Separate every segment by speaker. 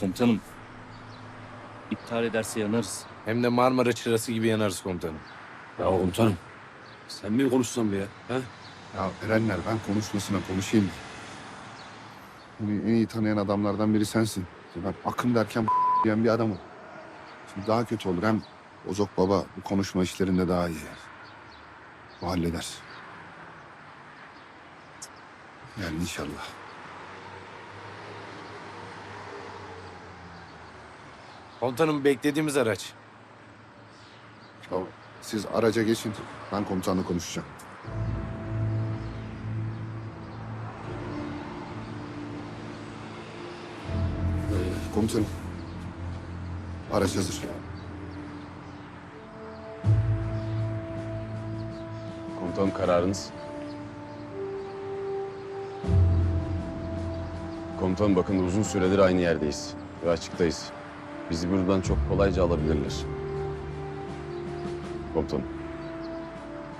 Speaker 1: Komutanım. iptal ederse yanarız.
Speaker 2: Hem de Marmara çırası gibi yanarız komutanım.
Speaker 3: Ya komutanım. Sen mi konuşsan bir ya? He?
Speaker 4: Ya Erenler ben konuşmasına konuşayım. Beni en iyi tanıyan adamlardan biri sensin. Ben akım derken diyen bir adamım. Şimdi daha kötü olur. Hem Ozok Baba bu konuşma işlerinde daha iyi. O halleder. Yani inşallah.
Speaker 2: Komutanım beklediğimiz araç.
Speaker 4: Siz araca geçin. Ben komutanla konuşacağım. Ee, Komutanım. Araç hazır.
Speaker 5: Komutanım kararınız. Komutanım bakın uzun süredir aynı yerdeyiz ve açıktayız. Bizi buradan çok kolayca alabilirler. Komutanım.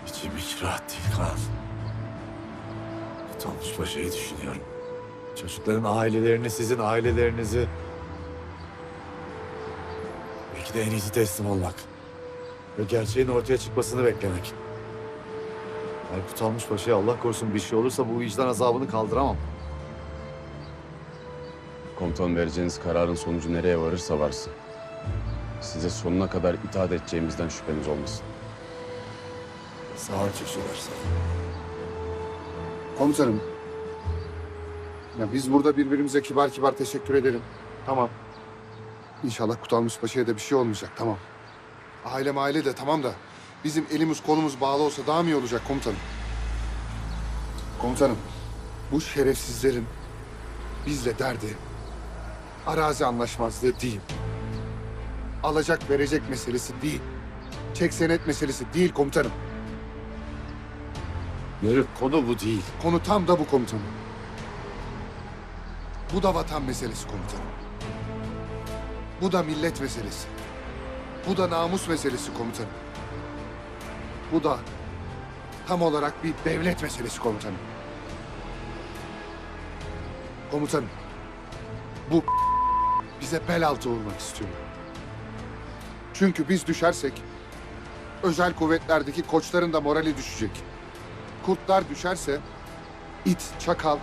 Speaker 3: İçim hiç rahat değil Kaan. Tanış Paşa'yı düşünüyorum. Çocukların ailelerini, sizin ailelerinizi... Belki de en iyisi teslim olmak. Ve gerçeğin ortaya çıkmasını beklemek. Aykut Almış Paşa'ya Allah korusun bir şey olursa bu vicdan azabını kaldıramam.
Speaker 5: Komutanım vereceğiniz kararın sonucu nereye varırsa varsın. Size sonuna kadar itaat edeceğimizden şüpheniz olmasın.
Speaker 3: Sağ ol çocuklar. sağ.
Speaker 4: Komutanım. Ya biz burada birbirimize kibar kibar teşekkür edelim. Tamam. İnşallah Kutalmış Paşa'ya da bir şey olmayacak. Tamam. Aile aile de tamam da bizim elimiz kolumuz bağlı olsa daha mı iyi olacak komutanım? Komutanım. Bu şerefsizlerin bizle derdi arazi anlaşmazlığı değil. Alacak verecek meselesi değil. Çek senet meselesi değil komutanım.
Speaker 3: Yörük konu bu değil.
Speaker 4: Konu tam da bu komutanım. Bu da vatan meselesi komutanım. Bu da millet meselesi. Bu da namus meselesi komutanım. Bu da tam olarak bir devlet meselesi komutanım. Komutanım, bu bize bel altı vurmak istiyor. Çünkü biz düşersek özel kuvvetlerdeki koçların da morali düşecek. Kurtlar düşerse it, çakal,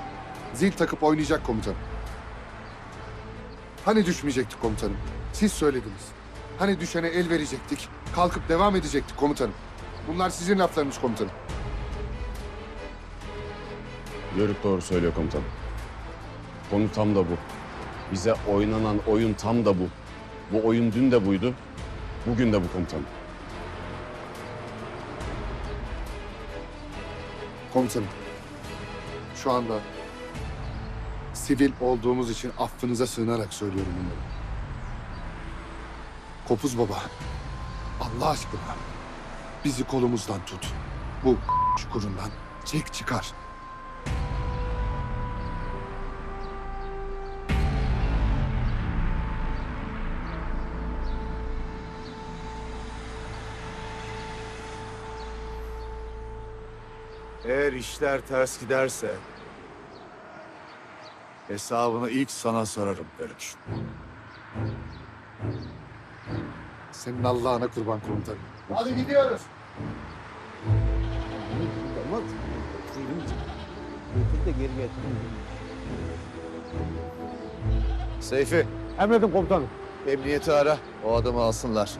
Speaker 4: zil takıp oynayacak komutanım. Hani düşmeyecektik komutanım? Siz söylediniz. Hani düşene el verecektik, kalkıp devam edecektik komutanım. Bunlar sizin laflarınız komutanım.
Speaker 5: Yörük doğru söylüyor komutanım. Konu tam da bu. Bize oynanan oyun tam da bu. Bu oyun dün de buydu. Bugün de bu komutanım.
Speaker 4: Komutanım, şu anda sivil olduğumuz için affınıza sığınarak söylüyorum bunları. Kopuz baba, Allah aşkına bizi kolumuzdan tut. Bu çukurundan çek çıkar.
Speaker 3: Eğer işler ters giderse hesabını ilk sana sorarım Bölük.
Speaker 4: Senin Allah'ına kurban komutanım. Hadi gidiyoruz.
Speaker 6: Seyfi,
Speaker 7: Emredin komutanım.
Speaker 6: emniyeti ara. O adamı alsınlar.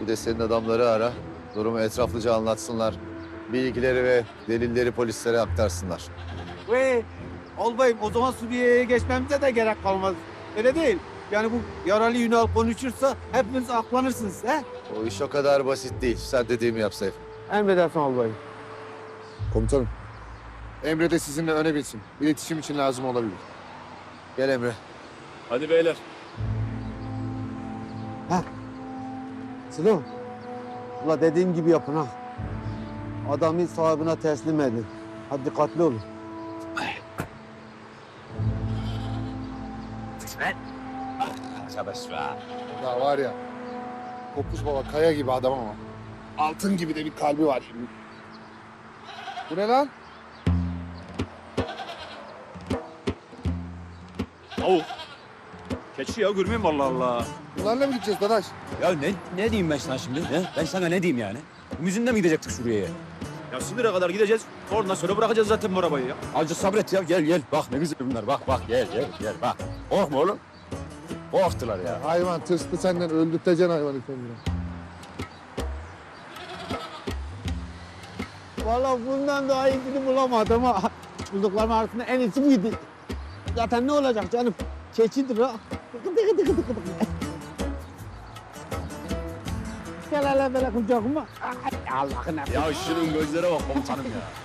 Speaker 6: Bir de senin adamları ara. Durumu etraflıca anlatsınlar. Bilgileri ve delilleri polislere aktarsınlar.
Speaker 7: Ve albayım o zaman Suriye'ye geçmemize de gerek kalmaz. Öyle değil. Yani bu yaralı Yunan konuşursa hepiniz aklanırsınız. He?
Speaker 6: O iş o kadar basit değil. Sen dediğimi yap Seyfi.
Speaker 7: Emredersin albayım.
Speaker 4: Komutanım, Emre de sizinle öne bilsin. İletişim için lazım olabilir.
Speaker 6: Gel Emre.
Speaker 1: Hadi beyler.
Speaker 7: Sılı. Ula dediğim gibi yapın ha. Adamı sahibine teslim edin. Hadi dikkatli olun.
Speaker 4: Ya var ya, Kopuz baba kaya gibi adam ama altın gibi de bir kalbi var. Bu ne lan?
Speaker 1: Tavuk. Keçi ya görmeyeyim mi Allah Allah.
Speaker 4: Bunlarla mı gideceğiz Dadaş?
Speaker 8: Ya ne, ne diyeyim ben sana şimdi? He? Ben sana ne diyeyim yani? Müzinde mi gidecektik şuraya?
Speaker 1: Ya Sindir'e kadar gideceğiz. Oradan sonra bırakacağız zaten bu arabayı ya.
Speaker 8: Azıcık sabret ya gel gel. Bak ne güzel bunlar bak bak gel gel gel bak. Korkma oğlum. Korktular ya.
Speaker 4: Hayvan tırstı senden öldürteceksin hayvanı kendine.
Speaker 7: Vallahi bundan daha iyisini bulamadım ha. Bulduklarım arasında en iyisi buydu. Zaten ne olacak canım? Keçidir ha. Tıkı tıkı tıkı tıkı tıkı. Gel hele böyle kucağıma. Ay, Allah'ın emri.
Speaker 8: Ya şunun gözlere bak komutanım ya.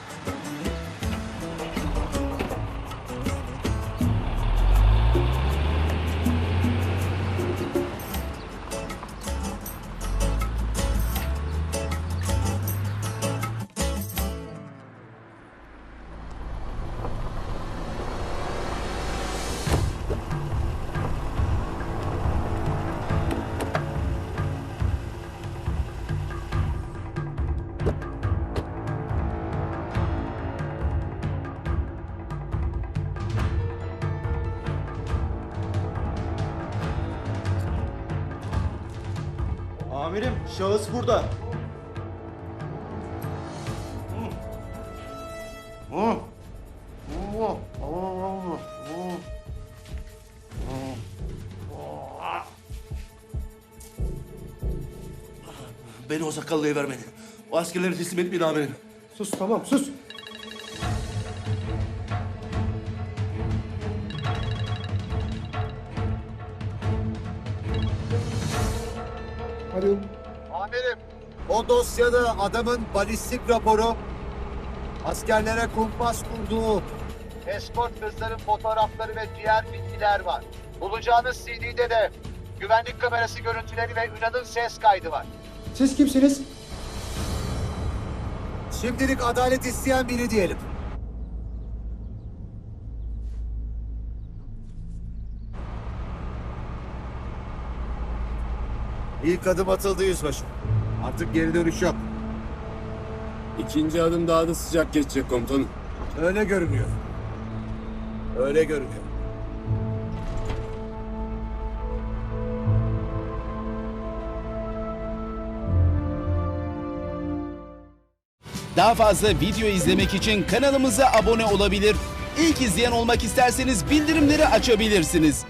Speaker 7: Amirim şahıs burada.
Speaker 9: Beni o sakallıya vermeyin. O askerleri teslim etmeyin amirim. Sus tamam sus.
Speaker 6: Amirim, o dosyada adamın balistik raporu, askerlere kumpas kurduğu, eskort kızların fotoğrafları ve diğer bilgiler var. Bulacağınız CD'de de güvenlik kamerası görüntüleri ve Ünal'ın ses kaydı var.
Speaker 9: Siz kimsiniz?
Speaker 6: Şimdilik adalet isteyen biri diyelim. İlk adım atıldı yüzbaşı. Artık geri dönüş yok.
Speaker 5: İkinci adım daha da sıcak geçecek komutanım.
Speaker 6: Öyle görünüyor. Öyle görünüyor.
Speaker 10: Daha fazla video izlemek için kanalımıza abone olabilir. İlk izleyen olmak isterseniz bildirimleri açabilirsiniz.